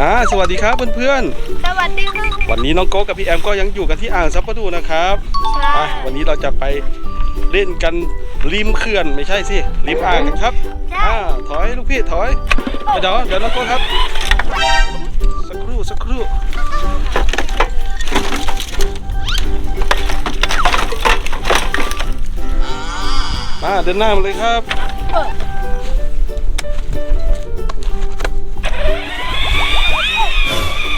อ่าสวัสดีครับเพื่อนสวัสดีค่ะ ๆ วันนี้น้องโก้กับพี่แอมก็ยังอยู่กันที่อ่างซับปะดูนะครับใช่ไปวันนี้เราจะไปเล่นกันริมเขื่อนไม่ใช่สิริมอ่างกันครับอ่าถอยลูกพี่ถอยเดี๋ยวเดี๋ยวน้องโก้ครับ สักครู่สักครู่มาเดินหน้ามาเลยครับเปิด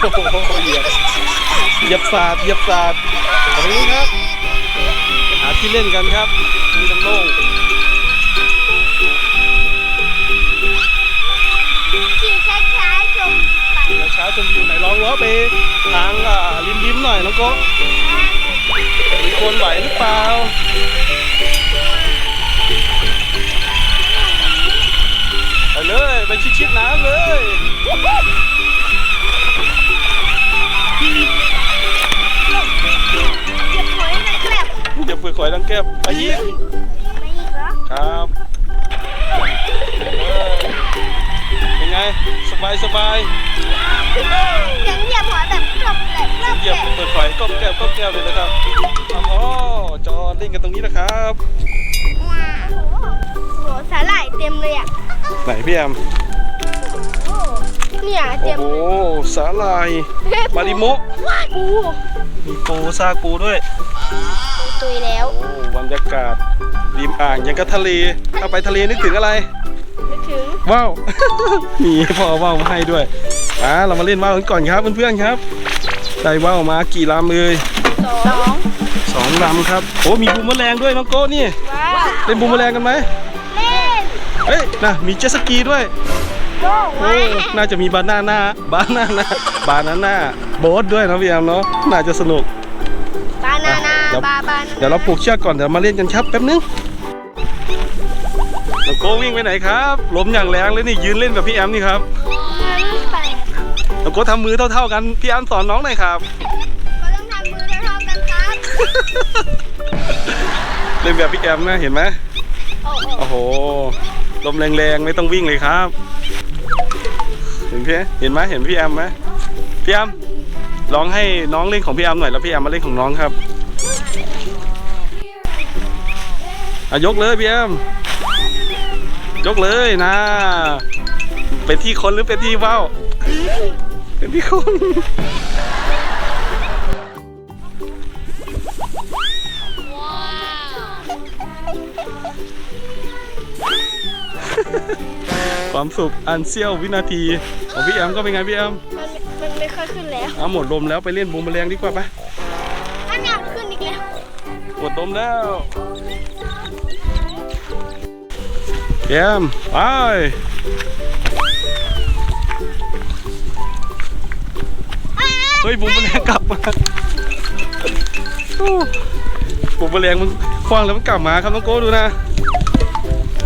โอ้โหเหยียบเหยียบสาดเหยียบสาดตรงนี้ครับไปหาที่เล่นกันครับ มีน้ำโล่งขี่ช้าๆชมไปเดี๋ยวเช้าชมวิวไหนลองล้อไปทางอ่าริมริมๆหน่อยน้องโก้มีคนไหวหรือเปล่าไปเลย ไปชิดๆน้ำเลย อย่าเปลือกหอยดังแก้บไปยิงไม่อีกเหรอครับเออเป็นไงสบายสบายยังเหยียบหอยแบบกลบแกลบกลบเหแกยียบลบเปิดไฟก็แก้วก็แก้วเลยนะครับอ๋อจอเล่นกันตรงนี้นะครับว้าวโอ้โหโหสาหร่ายเต็มเลยอะไหนพี่แอมโอ้เนี่ยโอ้เต็มโหสาลายมาริโมะปูมีปูซากปูด้วย ตุยแล้ว โอ้บรรยากาศริมอ่างยังกับทะเลถ้าไปทะเลนึกถึงอะไร นึกถึงว้าว มีพ่อว่าวมาให้ด้วยอ่าเรามาเล่นว่าวกันก่อนครับเพื่อนๆครับ ได้ว่าวมากี่ลำเลยสองสองลำครับโอ้มีบูมเมอแรงด้วยน้องโก้นี่ว้าวเล่นบูมเมอแรงกันไหมเล่นเฮ้ยนะมีเจ็ตสกีด้วยโอ้โอ้ว้าวน่าจะมีบานาน่าบานาน่าบานาน่าโบ๊ทด้วยนะพี่แอมเนาะน่าจะสนุกบานาน่าเดี๋ยวบาบานาเดี๋ยวเราปลูกเชือกก่อนเดี๋ยวมาเล่นกันครับแป๊บนึงน้องโก้วิ่งไปไหนครับลมอย่างแรงเลยนี่ยืนเล่นกับพี่แอมนี่ครับมันแปลกน้องโก้ทำมือเท่า ๆกันพี่แอมสอนน้องหน่อยครับ ก็ต้องทำมือเท่าๆกันครับเล่นแบบพี่แอมนะเห็นไหมโอ้โหโอ้โหลมแรงๆไม่ต้องวิ่งเลยครับ เห็นพี่เห็นไหมเห็นพี่แอมไหมพี่แอมลองให้น้องเล่นของพี่แอมหน่อยแล้วพี่แอมมาเล่นของน้องครับ อะยกเลยพี่แอมยกเลยนะ เป็นที่คนหรือเป็นที่ว่าวเป็นที่คน ความสุขอันเสี้ยววินาที ของพี่แอมก็เป็นไงพี่แอมมันมันไม่ค่อยขึ้นแล้ว เอาหมดลมแล้วไปเล่นบูมแมลงดีกว่าปะ มแล้วพี่แอมไปเฮ้ยบูมแมลงกลับมาโอ้บูมแมลงมันคว้างแล้วมันกลับมาครับน้องโก้ดูนะ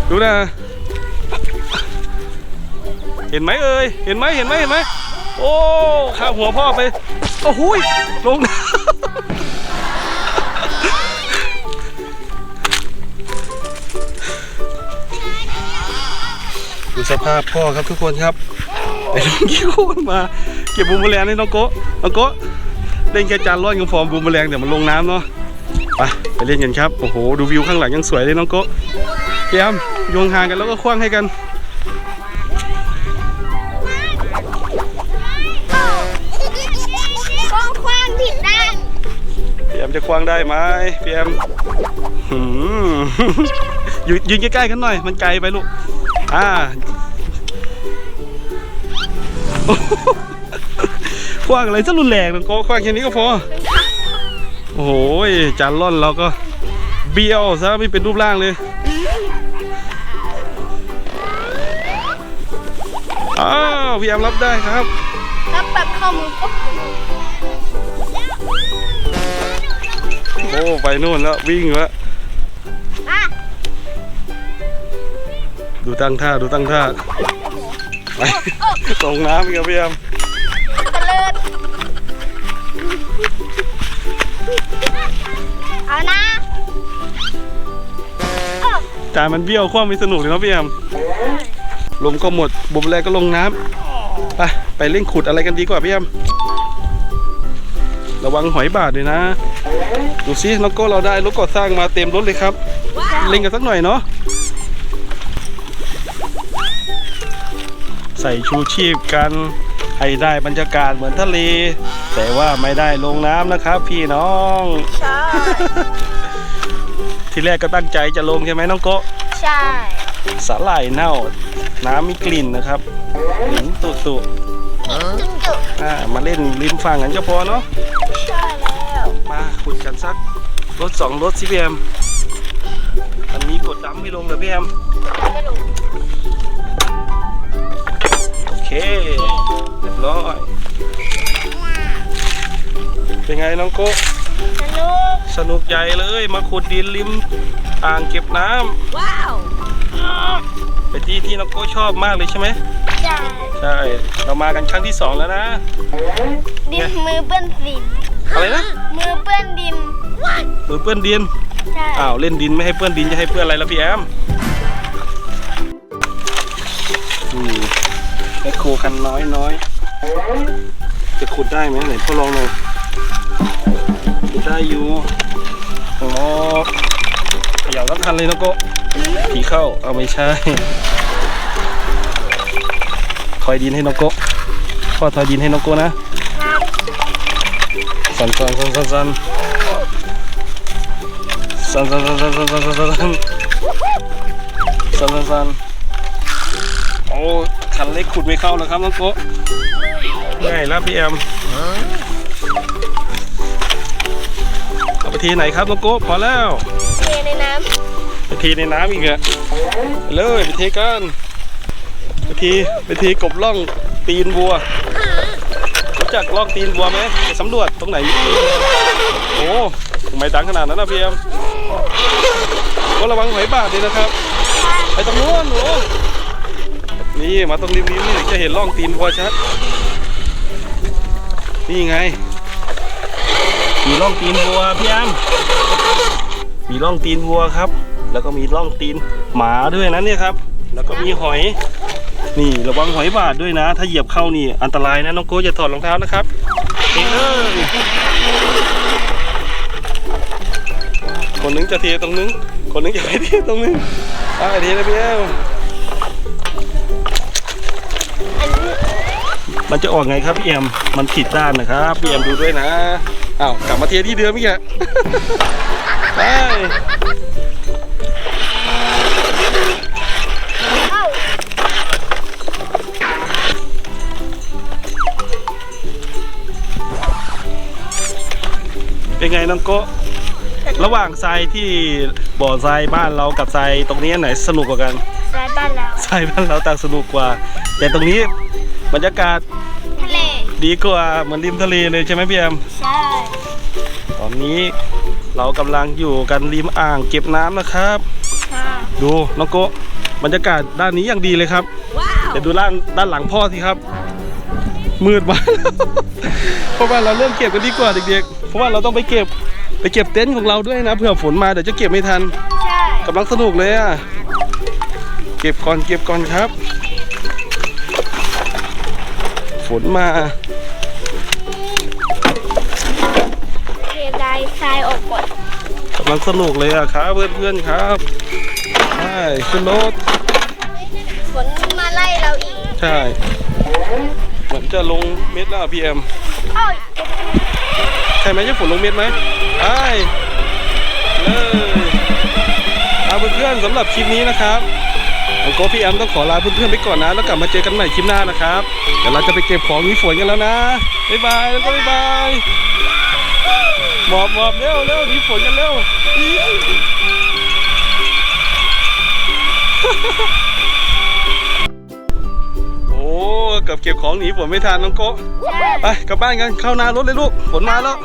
ดูนะ เห็นไหมเอ่ยเห็นไหมเห็นไหมเห็นไหมโอ้ข้าหัวพ่อไป โอ้โหยลง สภาพพ่อครับทุกคนครับไอ้น้องกี้โคนมา เก็บบูมแมลงให้น้องโกะน้องโกะเล่นแค่จานร้อยกับฟอร์มบูมแมลงเดี๋ยวมันลงน้ำเนาะไปไปเล่นกันครับโอ้โหดูวิวข้างหลังยังสวยเลยน้องโกะเตรียมโยงห่างกันแล้วก็คว้างให้กันกล้องคว้างผิดด้านพี่แอมจะคว้างได้ไหมพี่แอมหืมยืนยืนใกล้ๆกันหน่อย มันไกลไปลูก อ่า คว้างอะไรซะรุนแรงนะก็คว้างแค่นี้ก็พอ โอ้โหจานล่อนเราก็เบี้ยวซะไม่เป็นรูปร่างเลยอ้าวพี่แอมรับได้ครับแล้วแบบเข้ามือปุ๊บโอ้ไปนู่นแล้ววิ่งแล้วอะดูตั้งท่าดูตั้งท่าไป ตรงน้ำอีกครับพี่แอมตะเลิดเอานะเออจานมันเบี้ยวคว่ำไม่สนุกเลยเนาะพี่แอมลมก็หมดบุบแรกก็ลงน้ำไปไปเล่นขุดอะไรกันดีกว่าพี่แอมระวังหอยบาดด้วยนะดูซิน้องโก้เราได้รถก่อสร้างมาเต็มรถเลยครับ เล่นกันสักหน่อยเนาะ ส่ชูชีพกันให้ได้บรรยากาศเหมือนทะเล แต่ว่าไม่ได้ลงน้ำนะครับพี่น้อง ใช่ ทีแรกก็ตั้งใจจะลงใช่ไหมน้องโกะใช่ สาหร่ายเน่า น้ำมีกลิ่นนะครับหลินตุตุจุ๊จุ๊อ่ามาเล่นริมฝั่งกันก็พอเนาะใช่แล้วมาขุดกันสักรถสองรถสิพี่แอมอันนี้กดดั้มไม่ลงเลยพี่แอมไม่รู้โอ เคเรียบร้อย เป็นไงน้องโกะสนุกสนุกใหญ่เลยมาขุดดินริมอ่างเก็บน้ำว้าวเป็นที่ที่น้องโก้ชอบมากเลยใช่ไหมใช่ใช่เรามากันครั้งที่สองแล้วนะ ดินมือเปื้อนดินอะไรนะมือเปื้อนดินมือเปื้อนดินใช่อ้าวเล่นดินไม่ให้เปื้อนดินจะให้เปื้อนอะไรแล้วพี่แอม แมคโครคันน้อยน้อยจะขุดได้ไหมไหนพ่อลองหน่อยขุดได้อยู่โอ้เขย่าทั้งคันเลยนะโก้ผีเข้าเอาไม่ใช่คอยดินให้น้องโก้พ่อทอยดินให้น้องโก้นะสันสันสันสันสันสันสันสันสันสันสันสันสันสันสันสันโอ้ คันเล็กขุดไม่เข้าแล้วครับน้องโกะง่ายแล้วพี่แอมเอาไปทีไหนครับน้องโกะพอแล้วเทในน้ไปทีในน้ำอีกอะไปเลยไปเทกันไปทีไปทีกบล่องตีนวัวรู้จักล่องตีนวัวไหมไปสำรวจตรงไหนโอ้ทำไมดังขนาดนั้นนะพี่เอ็มก็ระวังหอยบาดดีนะครับ ไปตรงนู้นหนู นี่มาตรงริมๆนี่ถึงจะเห็นร่องตีนวัวชัด นี่ไง มีร่องตีนวัวพี่แอมมีร่องตีนวัวครับ แล้วก็มีร่องตีนหมาด้วยนะเนี่ยครับ แล้วก็มีหอย นี่ระวังหอยบาดด้วยนะ ถ้าเหยียบเข้านี่อันตรายนะน้องโก้อย่าถอดรองเท้านะครับเองเลยคนหนึงจะเทตรงนึง คนหนึงจะไปเทตรงนึงอ่าเทนะพี่แอม มันจะออกไงครับพี่แอมมันผิดด้านนะครับพี่แอมดูด้วยนะอ้าวกลับมาเทที่เดิมอีกอะไปเอ้าเป็นไงน้องโกะระหว่างทรายที่บ่อทรายบ้านเรากับทรายตรงนี้อันไหนสนุกกว่ากันสายบ้านเราทรายบ้านเราต่างสนุกกว่า แต่ตรงนี้ บรรยากาศทะเลดีกว่าเหมือนริมทะเลเลยใช่ไหมพี่แอมใช่ตอนนี้เรากำลังอยู่กันริมอ่างเก็บน้ำนะครับใช่ดูน้องโกะบรรยากาศด้านนี้อย่างดีเลยครับ ว้าวแต่ดูด้านด้านหลังพ่อสิครับ มืดมาก เพราะว่าเราเริ่มเก็บกันดีกว่าเด็กๆ เพราะว่าเราต้องไปเก็บไปเก็บเต็นท์ของเราด้วยนะเผื่อฝนมาเดี๋ยวจะเก็บไม่ทันใช่กำลังสนุกเลยอะเก็บก่อนเก็บก่อนครับ ฝนมาเทรายทรายออกก่อนกำลังสนุกเลยอะครับเพื่อนๆครับใช่ขึ้นรถฝนมาไล่เราอีก ใช่ เหมือนจะลงเม็ดแล้วพีเอ็มเอ้ยใช่ไหมจะฝนลงเม็ดไหมใช่เลยเอาเพื่อนๆสำหรับคลิปนี้นะครับ ผมโกพี่แอมต้องขอลาเพื่อนๆไปก่อนนะ แล้วกลับมาเจอกันใหม่คลิปหน้านะครับเดี๋ยวเราจะไปเก็บของหนีฝนกันแล้วนะบ๊ายบายแล้วก็บ๊ายบายหมอบหมอบเร็วเร็วหนีฝนกันเร็วโอ้เกือบเก็บของหนีฝนไม่ทันน้องโกะใช่ไปกลับบ้านกันเข้าหน้ารถเลยลูกฝนมาแล้ว